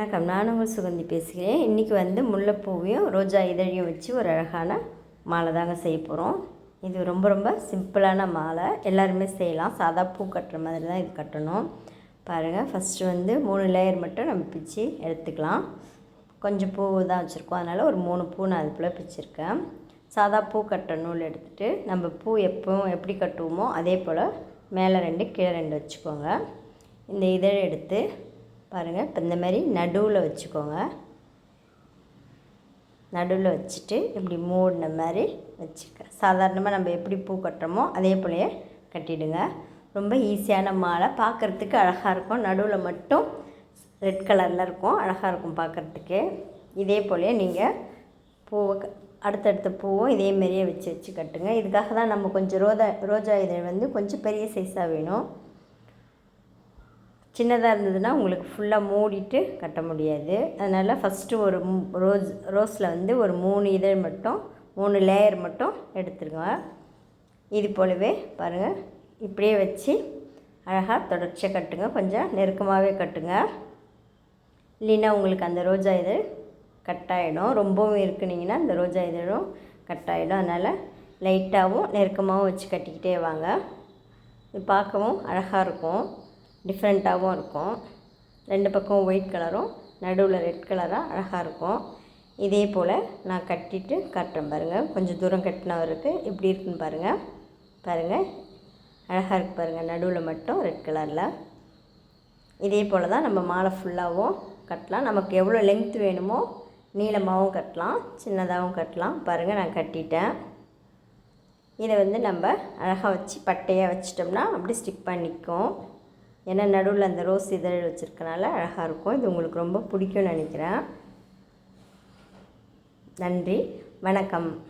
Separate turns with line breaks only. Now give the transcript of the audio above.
வணக்கம். நான் உங்கள் சுகந்தி பேசுகிறேன். இன்றைக்கி வந்து முல்லைப்பூவையும் ரோஜா இதழையும் வச்சு ஒரு அழகான மாலை தாங்க செய்ய போகிறோம் இது ரொம்ப ரொம்ப சிம்பிளான மாலை. எல்லாருமே செய்யலாம். சாதா பூ கட்டுற மாதிரி தான் இது கட்டணும். பாருங்கள் ஃபஸ்ட்டு வந்து மூணு லேயர் மட்டும் நம்ம பிச்சு எடுத்துக்கலாம். கொஞ்சம் பூ தான் வச்சுருக்கோம். அதனால் ஒரு மூணு பூ நான் அதுக்குள்ளே பிச்சிருக்கேன். சாதா பூ கட்டுற நூல் எடுத்துகிட்டு நம்ம பூ எப்பவும் எப்படி கட்டுவோமோ அதே போல் மேலே ரெண்டு கீழே ரெண்டு வச்சுக்கோங்க. இந்த இதழை எடுத்து பாருங்கள் இப்போ இந்த மாதிரி நடுவில் வச்சுக்கோங்க. நடுவில் வச்சுட்டு இப்படி மூடின மாதிரி வச்சுக்க. சாதாரணமாக நம்ம எப்படி பூ கட்டுறோமோ அதே போலயே கட்டிடுங்க. ரொம்ப ஈஸியான மாலை. பார்க்குறதுக்கு அழகாக இருக்கும். நடுவில் மட்டும் ரெட் கலரில் இருக்கும். அழகாக இருக்கும் பார்க்குறதுக்கு இதே போலயே நீங்கள் பூவை க- அடுத்தடுத்த பூவும் இதே மாதிரியே வச்சு வச்சு கட்டுங்க. இதுக்காக தான் நம்ம கொஞ்சம் ரோதா ரோஜா இதழ் வந்து கொஞ்சம் பெரிய சைஸாக வேணும். சின்னதாக இருந்ததுன்னா உங்களுக்கு ஃபுல்லாக மூடிட்டு கட்ட முடியாது. அதனால் ஃபஸ்ட்டு ஒரு ரோஸ் ரோஸில் வந்து ஒரு மூணு இதழ் மட்டும் மூணு லேயர் மட்டும் எடுத்துருங்க. இது போலவே பாருங்கள் இப்படியே வச்சு அழகாக தொடர்ச்சியாக கட்டுங்க. கொஞ்சம் நெருக்கமாகவே கட்டுங்க. இல்லைன்னா உங்களுக்கு அந்த ரோஜா இதழ் கட்டாயிடும். ரொம்பவும் இருக்குனிங்கன்னா அந்த ரோஜா இதழும் கட்டாயிடும். அதனால் லைட்டாகவும் நெருக்கமாகவும் வச்சு கட்டிக்கிட்டே வாங்க. இது பார்க்கவும் அழகாக இருக்கும். டிஃப்ரெண்ட்டாகவும் இருக்கும். ரெண்டு பக்கம் ஒயிட் கலரும் நடுவில் ரெட் கலராக அழகாக இருக்கும். இதே போல் நான் கட்டிட்டு காட்டுறேன் பாருங்கள் கொஞ்சம் தூரம் கட்டினவருக்கு எப்படி இருக்குன்னு பாருங்கள் பாருங்கள் அழகாக இருக்குது பாருங்கள் நடுவில் மட்டும் ரெட் கலரில் இதே போல் தான் நம்ம மாலை ஃபுல்லாகவும் கட்டலாம். நமக்கு எவ்வளோ லென்த் வேணுமோ நீளமாகவும் கட்டலாம் சின்னதாகவும் கட்டலாம். பாருங்கள் நான் கட்டிட்டேன். இதை வந்து நம்ம அழகாக வச்சு பட்டையாக வச்சிட்டோம்னா அப்படி ஸ்டிக் பண்ணிக்கும் ஏன்னா நடுவில் அந்த ரோஸ் இதழ் வச்சுருக்கனால அழகாக இருக்கும். இது உங்களுக்கு ரொம்ப பிடிக்கும்னு நினைக்கிறேன். நன்றி. வணக்கம்.